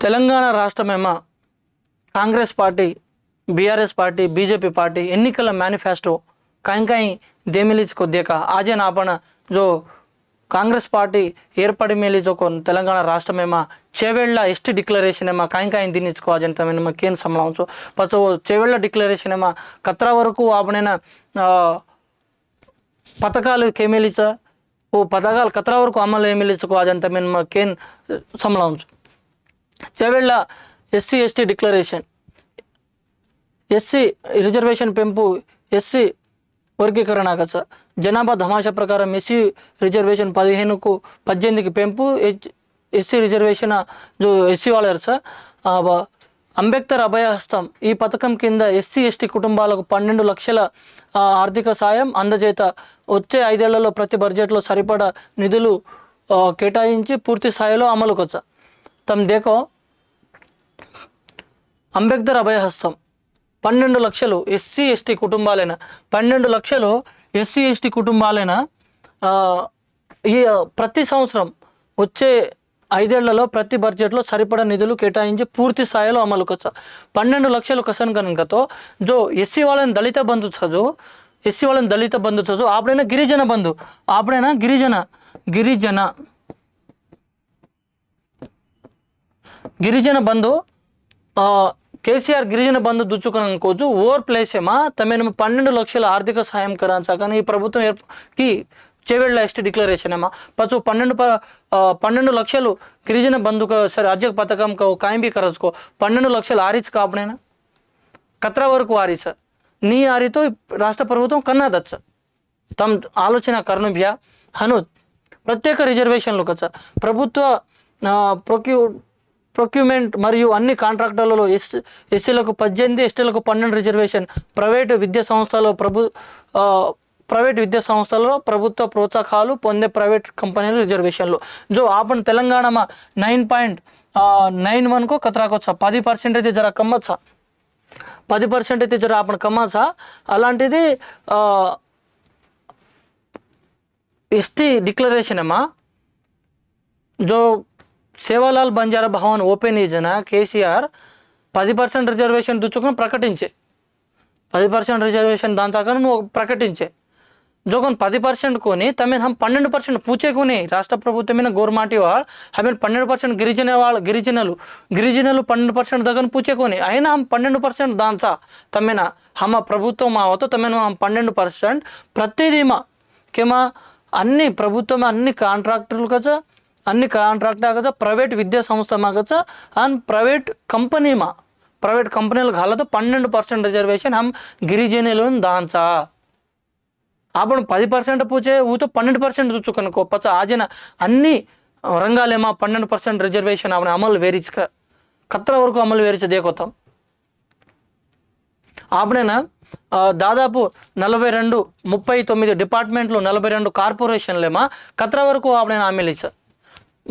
Telangana రాష్ట్రమేమో? Congress party BRS party BJP party ఎన్నికల manifesto కहीं कहीं కొద్దిక ఆజే देखा జో కాంగ్రెస్ పార్టీ ఏర్పడి మేలి జోకో తెలంగాణ రాష్ట్రమేమా? చేవేళ్ళ ఎస్టీ డిక్లరేషన్ ఏమా కాయింకాయిన్ దినిచ్చుకో అజంతమేనమా కేన్ సంలాంచు ఓ చేవేళ్ళ డిక్లరేషన్ ఏమా కత్రా వరకు ఆపనైన పథకాలు కేమేలిచ ఓ పథకాలు కత్రా వరకు అమలు ఏమిలిచ్చుకో అజంతమేనమా కేన్ సంలాంచు Chevella SC ST declaration. SC reservation పెంపు ఎస్సీ వర్గీకరణ కథ జనాభా ధమాషా ప్రకారం ఎస్సీ రిజర్వేషన్ పదిహేనుకు పద్దెనిమిదికి పెంపు ఎస్సీ రిజర్వేషన్ ఎస్సీ వాళ్ళు సార్ అంబేద్కర్ అభయహస్తం. ఈ పథకం కింద ఎస్సీ ఎస్టీ కుటుంబాలకు పన్నెండు లక్షల ఆర్థిక సాయం అందజేత. వచ్చే ఐదేళ్ళలో ప్రతి బడ్జెట్లో సరిపడా నిధులు కేటాయించి పూర్తి స్థాయిలో అమలుకొచ్చా వచ్చా తమ దేకో అంబేద్కర్ అభయహస్తం. పన్నెండు లక్షలు ఎస్సీ ఎస్టీ కుటుంబాలైన పన్నెండు లక్షలు ఎస్సీ ఎస్టీ కుటుంబాలైన ఈ ప్రతి సంవత్సరం వచ్చే ఐదేళ్ళలో ప్రతి బడ్జెట్లో సరిపడా నిధులు కేటాయించి పూర్తి స్థాయిలో అమలుకు పన్నెండు లక్షలు కసన్ కనుకతో జో ఎస్సీ వాళ్ళని దళిత బంధు చదువు ఎస్సీ వాళ్ళని దళిత బంధు చదువు ఆపడైనా గిరిజన బంధు ఆపడైనా గిరిజన గిరిజన. గిరిజన బంధు కేసీఆర్ గిరిజన బంధు దుచ్చుకొని అనుకోవచ్చు ఓవర్ ప్లేస్ ఏమా తమేమో పన్నెండు లక్షల ఆర్థిక సహాయం కరాచా కానీ ఈ ప్రభుత్వం ఏర్పకి చెవెళ్ళ ఎస్టీ డిక్లరేషన్ ఏమా పచ్చు పన్నెండు పన్నెండు లక్షలు గిరిజన బంధుకు సరే అజ్జక పథకం కో కాయం బి కరచుకో పన్నెండు లక్షలు ఆరిచ్ కాపడేనా కత్రా వరకు ఆరిచ నీ ఆరితో రాష్ట్ర ప్రభుత్వం కన్నాదచ్చ. తమ ఆలోచన కర్ణుభ్య హను ప్రత్యేక రిజర్వేషన్లు కదా ప్రభుత్వ ప్రొక్యూ ప్రొక్యూమెంట్ మరియు అన్ని కాంట్రాక్టర్లలో ఎస్ ఎస్సీలకు పద్దెనిమిది ఎస్టీలకు పన్నెండు రిజర్వేషన్. ప్రైవేటు విద్యా సంస్థలో ప్రభు ప్రైవేట్ విద్యా సంస్థల్లో ప్రభుత్వ ప్రోత్సాహకాలు పొందే ప్రైవేట్ కంపెనీలు రిజర్వేషన్లు. జో ఆపన్ తెలంగాణ నైన్ పాయింట్ నైన్ వన్కు కతరాకొచ్చా పది పర్సెంట్ అయితే జర కమ్మచ్చా? పది పర్సెంట్ అయితే జర ఆపణ కమ్మచ్చా? అలాంటిది ఎస్టీ డిక్లరేషన్ అమ్మా జో సేవాలాల్ బంజారా భవన్ ఓపెన్ యోజన కేసీఆర్ పది పర్సెంట్ రిజర్వేషన్ దుచ్చుకొని ప్రకటించే పది పర్సెంట్ రిజర్వేషన్ దాని చాక నువ్వు ప్రకటించే जोगन పది పర్సెంట్ కొని తమే హమ్ పన్నెండు పర్సెంట్ పూచే కొని రాష్ట్ర ప్రభుత్వమైన గోర్మాటి వాళ్ళు హమే పన్నెండు పర్సెంట్ గిరిజన వాళ్ళ గిరిజనులు గిరిజనులు పన్నెండు పర్సెంట్ దగ్గర పూచే కొని అయినా హమ్ పన్నెండు పర్సెంట్ దాంచా తమేనా హమ ప్రభుత్వం ఆవతో తమేనా హమ్ పన్నెండు పర్సెంట్ ప్రతిదీమా కేమా అన్ని ప్రభుత్వం అన్ని కాంట్రాక్టర్లు కదా అన్ని కాంట్రాక్టర్ కదా ప్రైవేట్ విద్యా సంస్థ మా కదా అండ్ ప్రైవేట్ కంపెనీ మా ప్రైవేట్ కంపెనీలకు హాలతో పన్నెండు పర్సెంట్ రిజర్వేషన్ హమ్ గిరిజనులను దాంచా आपण పది పర్సెంట్ పూచే ఊతో పన్నెండు పర్సెంట్ చూచుకనుకో పచ్చ ఆజిన అన్ని రంగాలేమా పన్నెండు పర్సెంట్ రిజర్వేషన్ ಅವನ అమలు వేరిచ్క కత్ర వరకు అమలు వేరిచ దేకొతాం ఆపడేనా దాదాపు నలభై రెండు ముప్పై తొమ్మిది డిపార్ట్మెంట్లు నలభై రెండు కార్పొరేషన్లేమా కత్ర వరకు ఆపడైనా హామీలు ఇచ్చా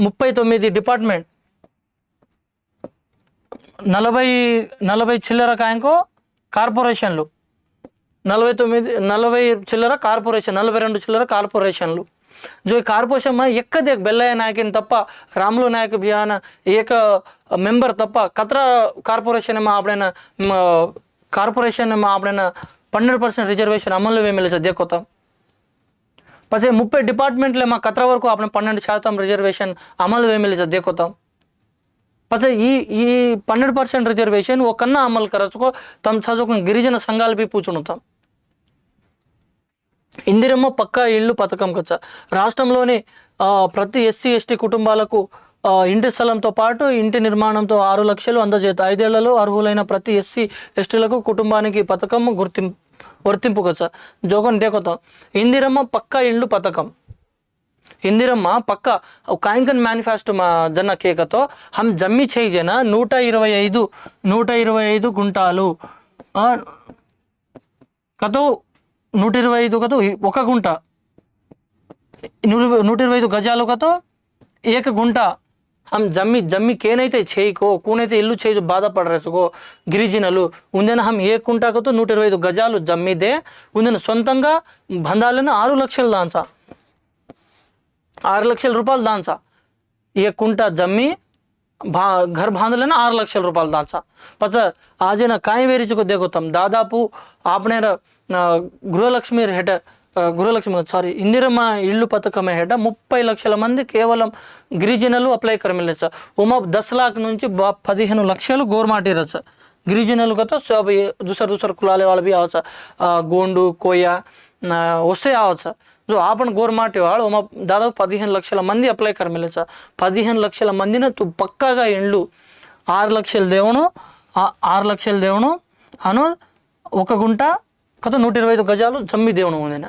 ముప్పై తొమ్మిది డిపార్ట్మెంట్. నలభై నలభై చిల్లర కాయంకో కార్పొరేషన్లు. నలభై తొమ్మిది నలభై చిల్లర కార్పొరేషన్ నలభై రెండు చిల్లర కార్పొరేషన్లు. జో ఈ కార్పొరేషన్ మన ఎక్కద బెల్లయ్య నాయకుని తప్ప రాములు నాయక్ బిహాన ఏక మెంబర్ తప్ప కత్రా కార్పొరేషన్ మా ఆపడైన కార్పొరేషన్ మా ఆపడైన పన్నెండు పర్సెంట్ రిజర్వేషన్ అమలు మేము సద్య కొత్తాం. പക്ഷേ മുപ്പത് మా കത്ര వరకు આપણે పన్నెండు శాతం రిజర్వేషన్ అమలు వేమిలి దేకుతాం. పసే ఈ ఈ పన్నెండు పర్సెంట్ రిజర్వేషన్ વો કન્ના અમલ કરે છો તમ గిరిజన సంఘాలు బి పూచునుతాం ఇందిరమ్మ పక్కా ఇళ్ళు పథకం కచ్చ రాష్ట్రంలోని ప్రతి ఎస్సీ ఎస్టీ కుటుంబాలకు ఇంటి స్థలంతో పాటు ఇంటి నిర్మాణంతో ఆరు లక్షలు అందజేత ఐదేళ్ళలో అర్హులైన ప్రతి ఎస్సీ ఎస్టీలకు కుటుంబానికి పథకం గుర్తింపు వర్తింపు కదా జోగన్ దేకొతాం ఇందిరమ్మ పక్కా ఇండ్లు పథకం. ఇందిరమ్మ పక్క కాంకన్ మేనిఫెస్టో మా జన్న కేకతో హమ్ జమ్మి చేయి జన నూట ఇరవై ఐదు నూట ఇరవై ఐదు గుంటాలు. ఆ, కతో నూట ఇరవై ఐదు కతో ఒక గుంట. నూట నూట ఇరవై ఐదు గజాలు కతో ఏక గుంట. ఆమె జమ్మి जम्मी కేనైతే చేయికో కూనైతే ఇల్లు చేయి బాధపడరేసుకో గిరిజనలు ఉందని హం ఏ కుంటాకతో నూట ఇరవై ఐదు గజాలు జమ్మిదే ఉందని సొంతంగా బంధాలను ఆరు లక్షలు దాంచా ఆరు లక్షల రూపాయలు దాంచా ఏ కుంట జమ్మి బా ఘర్ బాంధలను ఆరు లక్షల రూపాయలు దాంచా పచ్చ ఆజైన కాయ వేరిచుకు దేగొత్తాం. దాదాపు ఆపనేర గృహలక్ష్మి హెట గృహలక్ష్మి సారీ ఇందిరమ్మ ఇళ్ళు పథకం హేట ముప్పై లక్షల మంది కేవలం గిరిజనులు అప్లై కరమిలచ్చ ఉమా దస్ లాక్ నుంచి పదిహేను లక్షలు గోర్మాటిరచ్చ గిరిజనులు గత సబ్ దుసర కులాలే కులాల వాళ్ళు బి ఆవచ్చు? గోండు కోయ వస్తే ఆవచ్చు? సో ఆపణ గోర్మాటి వాళ్ళు ఉమా దాదాపు పదిహేను లక్షల మంది అప్లై కరమిలచ్చ పదిహేను లక్షల మందిని పక్కాగా ఇండ్లు ఆరు లక్షల దేవును ఆరు లక్షల దేవును అను ఒక గుంట కథ నూట ఇరవై ఐదు గజాలు జమ్మి దేవుని ఉందిన.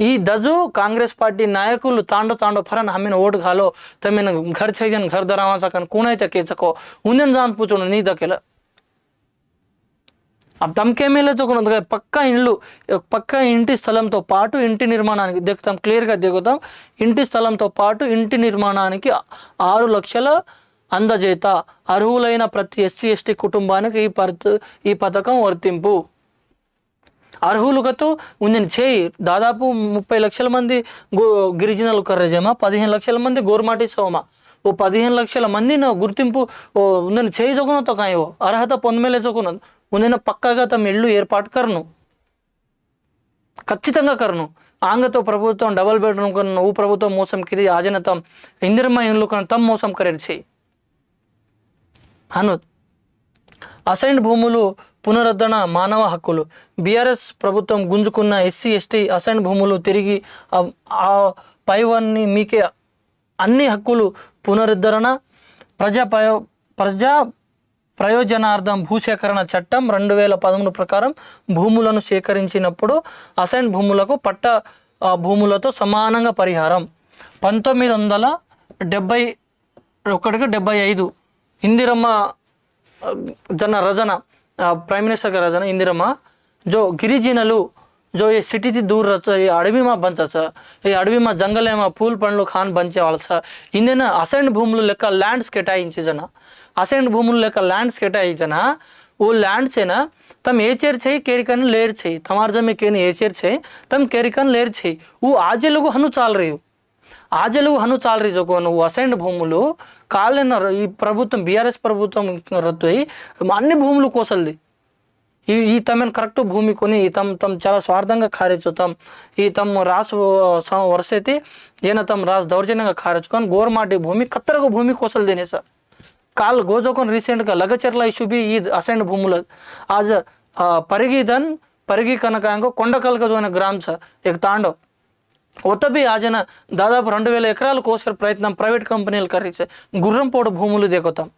ఈ దజు కాంగ్రెస్ పార్టీ నాయకులు తాండో తాండో ఫరన్ హమ్మిన ఓటు ಘಾಲೋ తమ్మిన ఘర్ ಛೈಜನ್ ఘర్ ದರಾವ ಸಕನ್ కూనైతే కేచకో ఉందని ಉಂಜನ್ పూచుండు నీ ನೀ ದಕೆಲ తమకే పక్క ఇండ్లు పక్క ఇంటి స్థలంతో పాటు ఇంటి నిర్మాణానికి దిగుతాం క్లియర్గా దిగుతాం. ఇంటి స్థలంతో పాటు ఇంటి నిర్మాణానికి ఆరు లక్షల అందజేత అర్హులైన ప్రతి ఎస్సీ ఎస్టీ కుటుంబానికి ఈ పథ ఈ పథకం వర్తింపు. అర్హులుగతో ఉందని చేయి. దాదాపు ముప్పై లక్షల మంది గో గిరిజనులు కర్రజమ పదిహేను లక్షల మంది గోర్మాటి సోమ. ఓ పదిహేను లక్షల మంది నా గుర్తింపు ఓ ఉందని చేయి చొకునతో కాయో. అర్హత పొందమేలే చొకున ఉందని పక్కగా తమ ఇల్లు ఏర్పాటు కరను ఖచ్చితంగా కరను ఆంగతో ప్రభుత్వం డబల్ బెడ్రూమ్ కన్నా ఊ ప్రభుత్వం మోసం కిది ఆజనతం ఇందిరమ్మ ఇళ్ళు కన్నా తమ్ మోసం కరేరు చేయి. అను అసైన్ భూములు పునరుద్ధరణ మానవ హక్కులు. బీఆర్ఎస్ ప్రభుత్వం గుంజుకున్న ఎస్సీ ఎస్టీ అసైన్ భూములు తిరిగి ఆ- ఆ మీకే అన్ని హక్కులు పునరుద్ధరణ ప్రజా ప్రయో ప్రజా ప్రయోజనార్థం భూసేకరణ చట్టం రెండు వేల పదమూడు ప్రకారం భూములను సేకరించినప్పుడు అసైన్ భూములకు పట్ట భూములతో సమానంగా పరిహారం. పంతొమ్మిది వందల డెబ్బై ఒకటికి డెబ్బై ఐదు. ఇందిరమ్మ జన రజన ప్రైమ్ మినిస్టర్ గారు అదన ఇందిరమ్మ జో గిరిజనలు జో ఈ సిటీ దూర ఈ అడవి మా బంచ ఈ అడవి మా అడవిమా జంగలేమా పూల్ పండ్లు ఖాన్ బంచేవాళ్ళు సార్ ఇందిన అసైన్ భూములు లెక్క ల్యాండ్స్ కేటాయించజన అసైన్ భూములు లెక్క ల్యాండ్స్ కేటాయించన ఓ ల్యాండ్స్ అయినా తమ ఏచేర్ చేయి కేరికన్ లేర్ చేయి తమార్జమే కేని ఏచేర్ చేయి తమ కేరికన్ లేర్ చేయి ఓ ఆజే హను చాలరేయు ఆజలు హను చాలరి జోకోను అసైన్డ్ భూములు కాలిన ఈ ప్రభుత్వం బీఆర్ఎస్ ప్రభుత్వం రద్దు అయ్యి అన్ని భూములు కోసల్ది. ఈ ఈ తమను కరెక్ట్ భూమి కొని తమ తమ చాలా స్వార్థంగా ఖారేచు తమ్ ఈ తమ రాసు వరసైతే ఈయన తమ రాసు దౌర్జన్యంగా ఖారేచుకొని గోర్మాటి భూమి కత్తరకు భూమి కోసలు తినే సార్ కాల్ గోజోకొని రీసెంట్గా లగచెర్ల ఇష్యూ బి ఈ అసైన్డ్ భూములు ఆజ్ పరిగిదన్ పరిగి కనకాంగ కొండకల్కజోన గ్రామ్ సార్ ఇక తాండవ్. ఒత్తబి ఆజన దాదాపు రెండు వేల ఎకరాలు కోసే ప్రయత్నం ప్రైవేట్ కంపెనీలు ఖరీదు గుర్రంపోడు భూములు దిగుతాం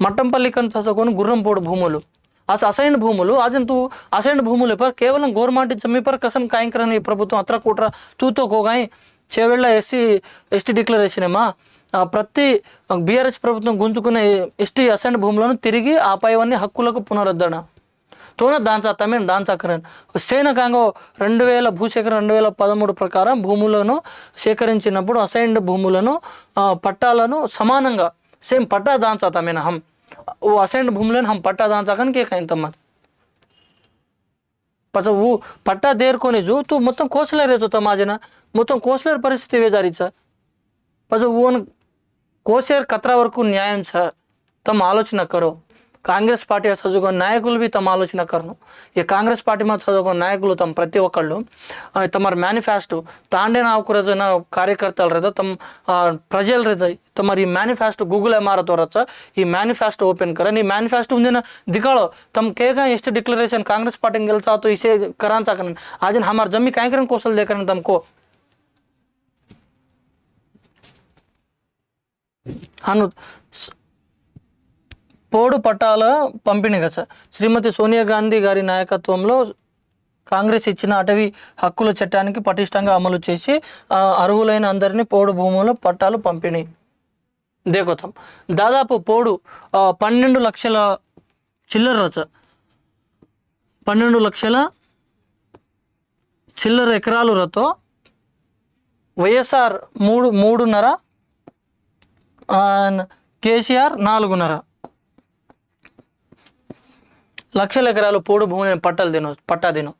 మట్టంపల్లి కను చసకొని గుర్రంపోడు భూములు. అస అసైన్ భూములు అదంతు అసైన్ భూములు పర్ కేవలం గవర్నమెంట్ జమ్మి పర్ కసం ఈ ప్రభుత్వం అత్ర కూట్ర తూతో కోగాయి చేవేళ్ళ ఎస్సీ ఎస్టీ డిక్లరేషనేమా? ప్రతి బీఆర్ఎస్ ప్రభుత్వం గుంజుకునే ఎస్టీ అసైన్ భూములను తిరిగి ఆ పైవన్నీ హక్కులకు పునరుద్ధరణ. తోన దాంచా తమిళ దాంచాకరన్. సేనకాంగో రెండు వేల భూసేకరణ రెండు వేల పదమూడు ప్రకారం భూములను సేకరించినప్పుడు అసైన్డ్ భూములను పట్టాలను సమానంగా సేమ్ పట్టా దాంచా తమిన హం. ఓ అసైన్డ్ భూములను హం పట్టా దాంచాకని కే కైన్ తమ్మ పచ్చ ఊ పట్టా దేరుకొని జూ తూ మొత్తం కోసలేరేచు తమాజన మొత్తం కోసలేరు పరిస్థితి వేదారిచ్చా పచ్చ ఊన్ కోసేర్ కత్రా వరకు న్యాయం సార్. తమ ఆలోచన కరో. కాంగ్రెస్ పార్టీ చదువుకున్న నాయకులు బి తమ ఆలోచన కరను ఈ కాంగ్రెస్ పార్టీ మా చదువుకున్న నాయకులు తమ ప్రతి ఒక్కళ్ళు ఆ, తమ మేనిఫెస్టో తాండే ನಾಲ್ಕು ರಜನ ಕಾರ್ಯಕರ್ತರು ರದ ತಮ್ಮ ಆ, ಪ್ರಜೆಲ್ ರದ ತಮ್ಮ ಈ ಮ್ಯಾನಿಫೆಸ್ಟೋ ಗೂಗಲ್ ಎಮ್ ಆರ್ ತೋರಚ್ಚ ಈ ಮ್ಯಾನಿಫೆಸ್ಟೋ ಓಪನ್ ಕರ ನೀ ಮ್ಯಾನಿಫೆಸ್ಟೋ ಮುಂದಿನ ದಿಕ್ಕಾಳು ತಮ್ಮ ಕೇಗ ಎಷ್ಟು ಡಿಕ್ಲರೇಷನ್ ಕಾಂಗ್ರೆಸ್ ಪಾರ್ಟಿ ಗೆಲ್ಸ ಆತು ಇಸೆ ಕರಾನ್ ಸಾಕನ್ ಆಜಿನ ಹಮಾರ್ ಜಮ್ಮಿ ಕಾಯ್ಕರನ್ ಕೋಸಲ್ ದೇಕರನ್ ತಮ್ಕೋ అను స్- పోడు పట్టాల పంపిణీ కదా సార్. శ్రీమతి సోనియా గాంధీ గారి నాయకత్వంలో కాంగ్రెస్ ఇచ్చిన అటవీ హక్కుల చట్టానికి పటిష్టంగా అమలు చేసి అరువులైన అందరినీ పోడు భూముల పట్టాలు పంపిణీ. దేకొతాం దాదాపు పోడు పన్నెండు లక్షల చిల్లర సార్. పన్నెండు లక్షల చిల్లర ఎకరాలు రతో వైఎస్ఆర్ మూడు మూడున్నర కేసీఆర్ నాలుగున్నర. లక్షల ఎకరాలు పోడు భూమిని పట్టాలు తిను పట్టా తిను.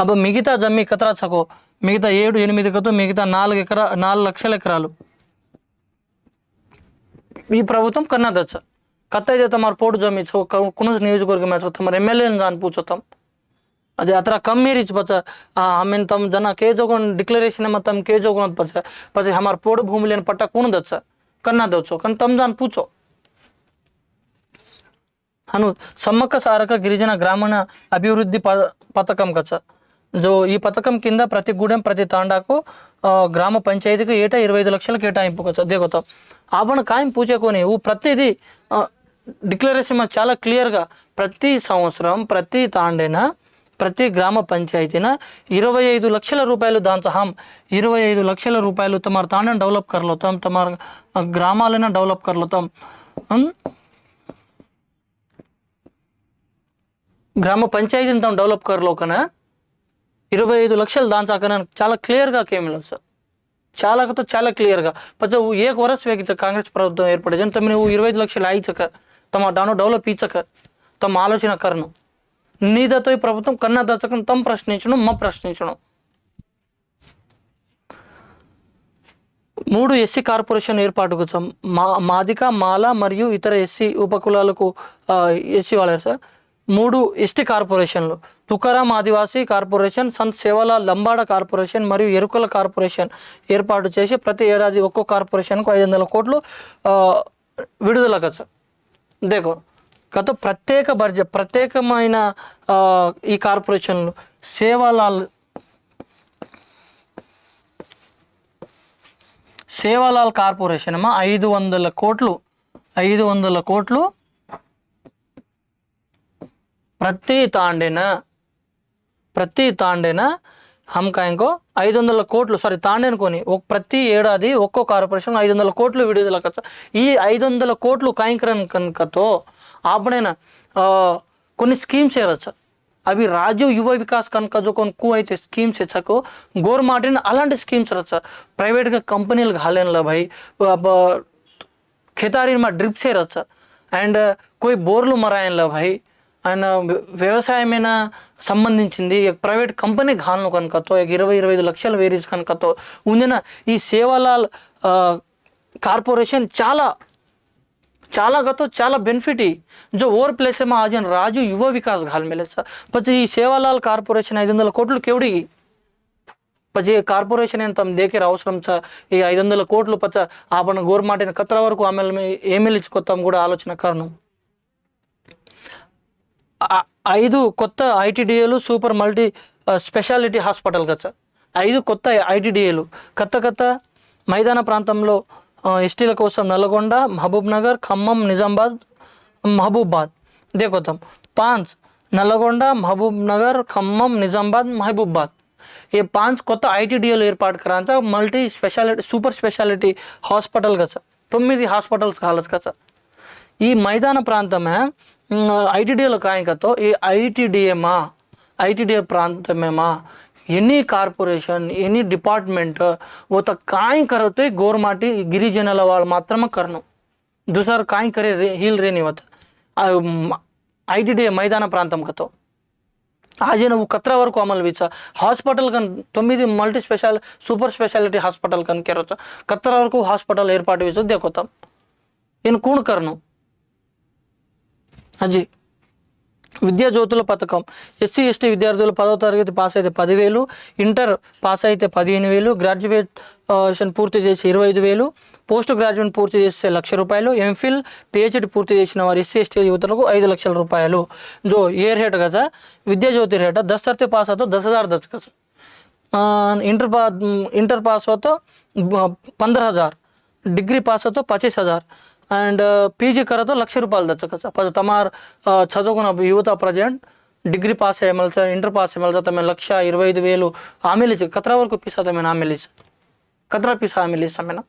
అప్పుడు మిగతా జమ్మి కతరా చకో మిగతా ఏడు ఎనిమిది కతో మిగతా నాలుగు ఎకరా నాలుగు లక్షల ఎకరాలు. ఈ ప్రభుత్వం కన్నదచ్చ కత్త అయితే మరి పోటు జమ్మి కునుస్ నియోజకవర్గం మేచోతాం మరి ఎమ్మెల్యేని కానీ పూచోతాం అది అతర కమ్ రీచ్ పచ్చ హమెన్ తమ జన కే జోగొని డిక్లరేషన్ ఏమ తమ కే జోగొని పచ్చ పచ్చ హమార్ పోడు భూమి లేని పట్ట కూన దచ్చ. కన్నా దొచ్చో కానీ తమ జాన్ పూచో. అను సమ్మక్క సారక గిరిజన గ్రామీణ అభివృద్ధి ప పథకం కచ్చ. జో ఈ పథకం కింద ప్రతి గూడెం ప్రతి తాండాకు గ్రామ పంచాయతీకి ఏటా ఇరవై ఐదు లక్షల కేటాయింపు కచ్చ. దేగోతా ఆపణ కాయం పూచేకొని ఊ ప్రతిదీ డిక్లరేషన్ చాలా క్లియర్గా ప్రతి సంవత్సరం ప్రతి తాండేన ప్రతి గ్రామ పంచాయతీన ఇరవై ఐదు లక్షల రూపాయలు దాంతో ఇరవై ఐదు లక్షల రూపాయలు తమ తాండని డెవలప్ కర్లోతాం తమ గ్రామాలైనా డెవలప్ కర్లోతాం గ్రామ పంచాయతీని తాము డెవలప్ కర్లోకన ఇరవై ఐదు లక్షలు దాని చాలా క్లియర్గా కేమిలం సార్. చాలా చాలా క్లియర్గా పచ్చ ఏక వరస్ వేగిత కాంగ్రెస్ ప్రభుత్వం ఏర్పడేది తమ నువ్వు ఇరవై ఐదు లక్షలు ఆయిచక. తమ దాను డెవలప్ ఇచ్చక తమ ఆలోచన కరను నీదతో ఈ ప్రభుత్వం కన్నా దచ్చకం తమ ప్రశ్నించడం మా ప్రశ్నించడం మూడు ఎస్సీ కార్పొరేషన్ ఏర్పాటుకు సం- మా మాదిక మాల మరియు ఇతర ఎస్సీ ఉపకులాలకు ఎస్సీ వాళ్ళారు సార్. మూడు ఎస్టీ కార్పొరేషన్లు. తుకారాం ఆదివాసీ కార్పొరేషన్ సంత్ సేవలాల్ లంబాడ కార్పొరేషన్ మరియు ఎరుకల కార్పొరేషన్ ఏర్పాటు చేసి ప్రతి ఏడాది ఒక్కో కార్పొరేషన్కు ఐదు వందల కోట్లు విడుదల కదా దేకో గత ప్రత్యేక బడ్జె ప్రత్యేకమైన ఈ కార్పొరేషన్లు సేవాలాల్ సేవాలాల్ కార్పొరేషన్ అమ్మా ఐదు వందల కోట్లు ఐదు వందల కోట్లు ప్రతి తాండేన ప్రతి తాండేన హంకాయంకో ఐదు వందల కోట్లు సారీ తాండేనుకొని ఒక ప్రతి ఏడాది ఒక్కో కార్పొరేషన్ ఐదు వందల కోట్లు విడుదల ఖర్చు ఈ ఐదు వందల కోట్లు కాయంకరం కనుకతో ఆపడైన కొన్ని స్కీమ్స్ ఏరొచ్చు అవి రాజీవ్ యువ వికాస్ కనుక కొనుక్కు అయితే స్కీమ్స్ ఇచ్చాకో గోర్మాటిని అలాంటి స్కీమ్స్ రచ్చా. ప్రైవేట్గా కంపెనీలు కాలేనులా భయ్ ఖేతారీమా డ్రిప్స్ రచ్చా అండ్ కొయి బోర్లు మరాయన్లా భయ్ ఆయన వ్య- వ్యవసాయమైన సంబంధించింది ప్రైవేట్ కంపెనీ ఘాలను కనుకతో ఇరవై ఇరవై ఐదు లక్షల వేరీస్ కనుకతో ఉందిన ఈ సేవాలాల్ ఆ, కార్పొరేషన్ చాలా చాలా ગતો చాలా બેનિફિટ જો ઓર પ્લેસમાં આજે રાજુ યુવા વિકાસ ઘાલ મેલે છે પછી ఈ సేవాలాల్ కార్పొరేషన్ ఐదు వందల కోట్లు కేవడి પછી એ కార్పొరేషన్ ಏನು తమ దేకేర అవసరం చ ఈ ఐదు వందల కోట్లు పచ్చ ఆపణ గవర్నమెంట్ కత్ర వరకు ఆమె ఏమేలు ఇచ్చుకొత్తాం కూడా ఆలోచన కారణం ఆ- ఐదు కొత్త ఐటీడీఏలు సూపర్ మల్టీ స్పెషాలిటీ హాస్పిటల్ కదా ఐదు కొత్త ఐటీడీఏలు. కొత్త కొత్త మైదాన ప్రాంతంలో ఎస్టీల కోసం నల్గొండ మహబూబ్ నగర్ ఖమ్మం నిజామాబాద్ మహబూబాద్. దేకొత్తాం పాంచ్ నల్గొండ మహబూబ్ నగర్ ఖమ్మం నిజామాబాద్ మహబూబాద్. ఈ పాంచ్ కొత్త ఐటీడీఏలు ఏర్పాటు కరాంచా multi speciality super speciality hospital కదా తొమ్మిది హాస్పిటల్స్ కాలస్ కదా ಈ ಮೈದಾನ ಪ್ರಾಂತ में ఐ టీడీఏల కాయంకతో ఈ ఐటీడీఏమా ఐటీడీఏ ప్రాంతమేమా ఎనీ కార్పొరేషన్ ఎనీ డిపార్ట్మెంట్ ఒత కాయి కరతే గోర్మాటి గిరిజనుల వాళ్ళు మాత్రమే కరణం. దుసారు కాయి కరే రే హీల్ రేని వత ఐటీడీఏ మైదాన ప్రాంతం కతో. આજે નવું કતરા વરકુ અમલ વિચા హాస్పిటల్ కన్ తొమ్మిది multi special super speciality hospital కన్ కేరొచ్చ కత్తర వరకు హాస్పిటల్ ఏర్పాటు విచ దేకొతాం ఇన్ కూణ్ కరణం. అది విద్యా జ్యోతుల పథకం. ఎస్సీ ఎస్టీ విద్యార్థులు పదో తరగతి పాస్ అయితే పదివేలు ఇంటర్ పాస్ అయితే పదిహేను వేలు గ్రాడ్యుయేషన్ పూర్తి చేసి ఇరవై ఐదు వేలు పోస్ట్ గ్రాడ్యుయేట్ పూర్తి చేస్తే లక్ష రూపాయలు ఎంఫిల్ పిహెచ్డి పూర్తి చేసిన వారు ఎస్సీ ఎస్టీ యువతలకు ఐదు లక్షల రూపాయలు. జో ఏ రేట్ కదా? విద్యా జ్యోతి రేట దస్ పాస్ అవుతా దశ హజార్ దశ కదా ఇంటర్ పా ఇంటర్ పాస్ అవుతా పంద్ర హజార్. డిగ్రీ పాస్ అవుతా పచీస్ హజార్. అండ్ పీజీ కరతో లక్ష రూపాయలు తెచ్చుకోవచ్చు తమారు చదువుకున్న యువత ప్రజెంట్ డిగ్రీ పాస్ అయ్యమల్సా ఇంటర్ పాస్ అయ్యమల్సా తమ లక్ష ఇరవై ఐదు వేలు హామీలు ఇచ్చి కత్రా వరకు పీసా తమను హామీలు ఇస్తా కత్రా పీసా హామీలు ఇస్తామేనా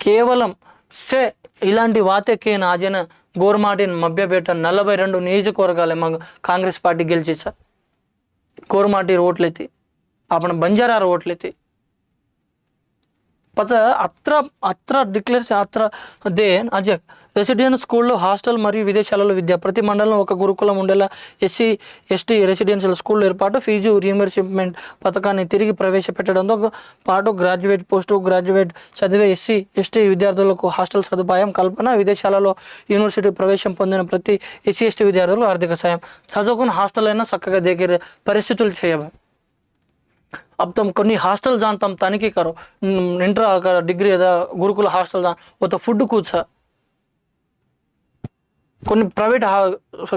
కేవలం సే ఇలాంటి వాతెక్కే నాజన గోర్మాటిన్ మభ్యపేట నలభై రెండు నియోజకవర్గాలు మా కాంగ్రెస్ పార్టీ గెలిచేసారు గోర్మాటి ఓట్లు అయితే అప్పుడు బంజారా రోడ్లైతే ఓట్లెత్తి అత్ర అత్ర డిక్లేర్ అత్ర దే అజయ్ రెసిడెన్స్ స్కూళ్ళు హాస్టల్ మరియు విదేశాలలో విద్య. ప్రతి మండలంలో ఒక గురుకులం ఉండేలా ఎస్సీ ఎస్టీ రెసిడెన్షియల్ స్కూల్ ఏర్పాటు ఫీజు రీఎంబర్స్మెంట్ పథకాన్ని తిరిగి ప్రవేశపెట్టడంతో పాటు గ్రాడ్యుయేట్ పోస్ట్ గ్రాడ్యుయేట్ చదివే ఎస్సీ ఎస్టీ విద్యార్థులకు హాస్టల్ సదుపాయం కల్పన విదేశాలలో యూనివర్సిటీ ప్రవేశం పొందిన ప్రతి ఎస్సీ ఎస్టీ విద్యార్థులకు ఆర్థిక సాయం. చదువుకుని హాస్టల్ అయినా చక్కగా దగ్గర పరిస్థితులు చేయబ अब तुम కొన్ని हॉस्टल जान तुम तनिखी करो न- इंटर अगर डिग्री अदा गुरुकुल हॉस्टल जान वो तो फूड कुछ है కొన్ని ಪ್ರೈವೇಟ್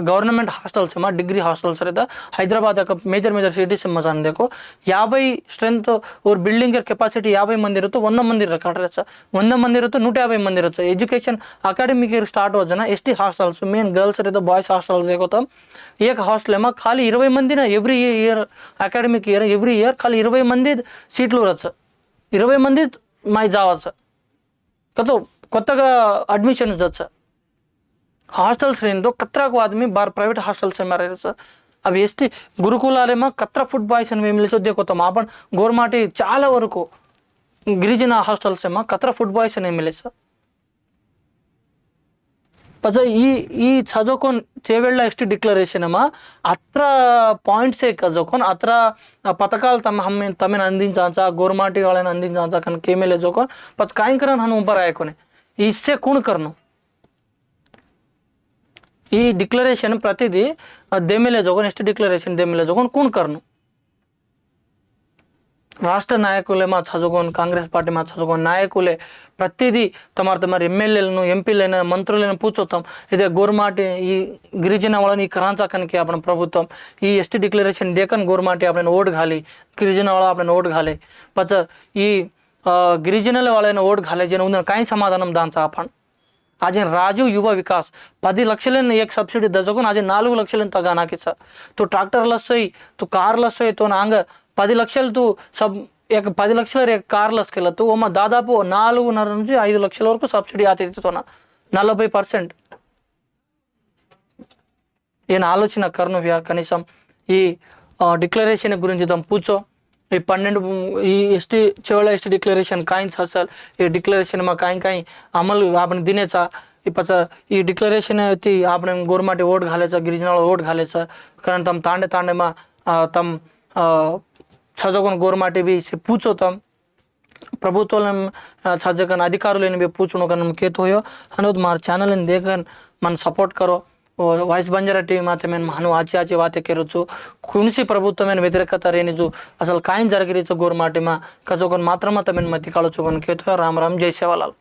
ಗೌರ್ನಮೆಂಟ್ ಹಾಸ್ಟೆಲ್ಸ್ ಅಮ್ಮ ಡಿಗ್ರಿ ಹಾಸ್ಟೆಲ್ಸ್ ಇರುತ್ತೆ ಹೈದರಾಬಾದ್ ಯಾಕೆ ಮೇಜರ್ ಮೇಜರ್ ಸಿಟೀಸ್ ಅಮ್ಮ ಅನ್ಬೇಕು ಯಾಭೈ ಸ್ಟ್ರೆಂತ್ ಅವ್ರ ಬಿಲ್ಡಿಂಗ್ ಕೆಪಾಸಿಟಿ ಯಾಭೈ ಮಂದಿ ಇರುತ್ತೋ ಒಂದ ಮಂದಿ ಕಟ್ಟಡ ಒಂದ ಮಂದಿ ಇರುತ್ತೋ ನೂಟ ಯಾಭೈ ಮಂದಿ ಇರುತ್ತೆ ಎಜುಕೇಷನ್ ಅಕಾಡೆಮಿಕ್ ಸ್ಟಾರ್ಟ್ ಜನ S T hostels main girls ಇರುತ್ತೆ ಬಾಯ್ಸ್ ಹಾಸ್ಟೆಲ್ಸ್ ಏಕೋತ ಏಕ ಹಾಸ್ಟೆಲ್ ಅಮ್ಮ ಖಾಲಿ ಇರವೈ ಮಂದಿನ every year academic year every year ఖాళీ ఇరవై మంది సీట్లు రావచ్చు ఇరవై మంది మై జావచ్చు కదా కొత్తగా అడ్మిషన్స్ వచ్చా హాస్టల్స్ రేందో కత్రాకు ఆదమి బార్ ప్రైవేట్ హాస్టల్స్ ఏమారా సార్. అవి ఎస్టీ గురుకులాలేమో కత్ర ఫుడ్ బాయ్స్ అని మేము చూద్దే కొత్త మాపన్ గోర్మాటి చాలా వరకు గిరిజన హాస్టల్స్ ఏమో కత్ర ఫుడ్ బాయ్స్ అని ఏమి సార్. పచ్చ ఈ ఈ చదువుకొని చేవేళ్ళ ఎస్టీ డిక్లరేషన్ ఏమా అత్ర పాయింట్సే చదువుకొని అత్ర పథకాలు తమ హమ్మే తమను అందించాంచా గోర్మాటి వాళ్ళని అందించాంచా కానీ ఏమీ లేదు చదువుకొని పచ్చ కాయంకరం హను ఊపర్ ఇస్తే కూణకరను ఈ డిక్లరేషన్ ಪ್ರತಿದಿ ದೆಮಿಲೆ జగన్ ಎಷ್ಟು డిక్లరేషన్ ದೆಮಿಲೆ జగన్ ಕೂನ್ ಕರ್ನು రాష్ట్ర నాయకులే మా చదువుకొని కాంగ్రెస్ పార్టీ మా చదువుకొని నాయకులే ప్రతిదీ తమరు తమరు ఎమ్మెల్యేలను ఎంపీలైన మంత్రులైన పూచొత్తాం. ఇదే గోరుమాటి ఈ గిరిజన వాళ్ళని ఈ కరాంచాకానికి అప్పుడు ప్రభుత్వం. ఈ ఎస్టీ డిక్లరేషన్ దేకని గోరుమాటి అప్పుడు ఓటు ఘాలి. గిరిజన వాళ్ళ అప్పుడు ఓటు ఖాళీ పచ్చ ఈ గిరిజనుల వాళ్ళైనా ఓటు ఖాళీ చేయడం ఉందని కాయ సమాధానం దాని చాపండి అది రాజు యువ వికాస్. పది లక్షలు ఏ సబ్సిడీ దశకు అది నాలుగు లక్షలు ఎంత గానాకి సార్తో ట్రాక్టర్లు వస్తాయి తో కార్లు వస్తాయి తో నాంగ పది లక్షలతో సబ్ ఇక పది లక్షల కార్లు వస్తూ ఓమా దాదాపు నాలుగున్నర నుంచి ఐదు లక్షల వరకు సబ్సిడీ ఆతితో నలభై పర్సెంట్. నేను ఆలోచన కర్ణవ్య కనీసం ఈ డిక్లరేషన్ గురించి తమ్ము పూచో. ఈ పన్నెండు ఈ ఎస్టీ చివరి ఎస్టీ డిక్లరేషన్ కాయిన్స్ అసలు ఈ డిక్లరేషన్ మా కాయిన్ కాయిన్ అమలు ఆపని దినేచా ఇప్పుడు సార్ ఈ డిక్లరేషన్ అయితే ఆపణ గోరుమాటి ఓటు కాలేదు సార్ గిరిజనాల ఓటు కాలేదు సార్ కానీ తమ తాండే తాండేమా తమ చదువుకున్న గోరుమాటి బీసీ పూచోతాం. ప్రభుత్వం చదువుకొని అధికారులు ఏమి పూచును కానీ కేతు హోయో అనేది మా ఛానల్ని దేకని మన సపోర్ట్ కరో. ವಾಯ್ಸ್ ಬಂಜರ ಟಿವಿ ಮಾತಮೇನು ಹನು ಆಚೆ ಆಚೆ ವಾತೆ ಕೆರಚು ಕುಣಿಸಿ ಪ್ರಭುತ್ವಮೇನು ವ್ಯತಿರೇಕತ ರೇನಿಜು ಅಸಲು ಕಾಯಿನ್ ಜರಗಿರಿಚು ಗೋರು ಮಾಟಿಮ ಕಸೊಕೊನ್ ಮಾತ್ರ ಮಾತಮೇನು ಮತ್ತಿ ಕಾಳಚು ಕೊನ್ ಕೇತು ರಾಮ್ ರಾಮ್ ಜೈ ಸೇವಾಲಾಲ್